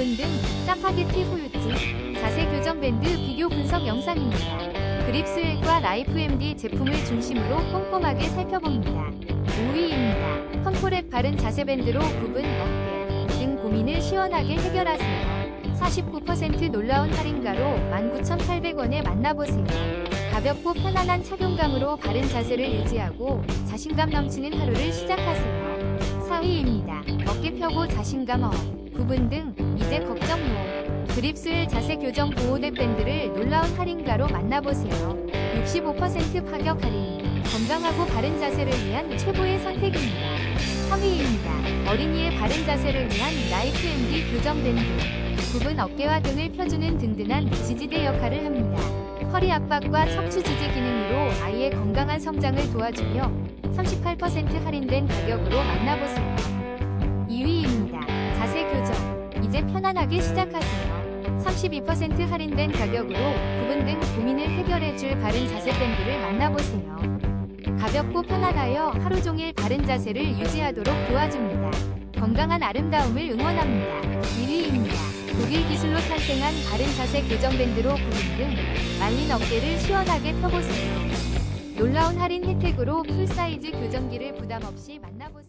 구분 등 짜파게티 후유증, 자세 교정 밴드 비교 분석 영상입니다. 그립스웰과 라이프 MD 제품을 중심으로 꼼꼼하게 살펴봅니다. 5위입니다. 컴포랩 바른 자세 밴드로 구분, 어깨 등 고민을 시원하게 해결하세요. 49% 놀라운 할인가로 19,800원에 만나보세요. 가볍고 편안한 착용감으로 바른 자세를 유지하고 자신감 넘치는 하루를 시작하세요. 4위입니다. 어깨 펴고 자신감 업, 구분 등 이제 걱정 노. 그립스웰 자세 교정 보호대 밴드를 놀라운 할인가로 만나보세요. 65% 파격 할인. 건강하고 바른 자세를 위한 최고의 선택입니다. 3위입니다. 어린이의 바른 자세를 위한 라이프 MD 교정 밴드. 구분 어깨와 등을 펴주는 든든한 지지대 역할을 합니다. 허리 압박과 척추 지지 기능으로 아이의 건강한 성장을 도와주며 38% 할인된 가격으로 만나보세요. 편안하게 시작하세요. 32% 할인된 가격으로 구분 등 고민을 해결해줄 바른 자세 밴드를 만나보세요. 가볍고 편안하여 하루 종일 바른 자세를 유지하도록 도와줍니다. 건강한 아름다움을 응원합니다. 1위입니다. 독일 기술로 탄생한 바른 자세 교정 밴드로 구분 등 말린 어깨를 시원하게 펴보세요. 놀라운 할인 혜택으로 풀사이즈 교정기를 부담 없이 만나보세요.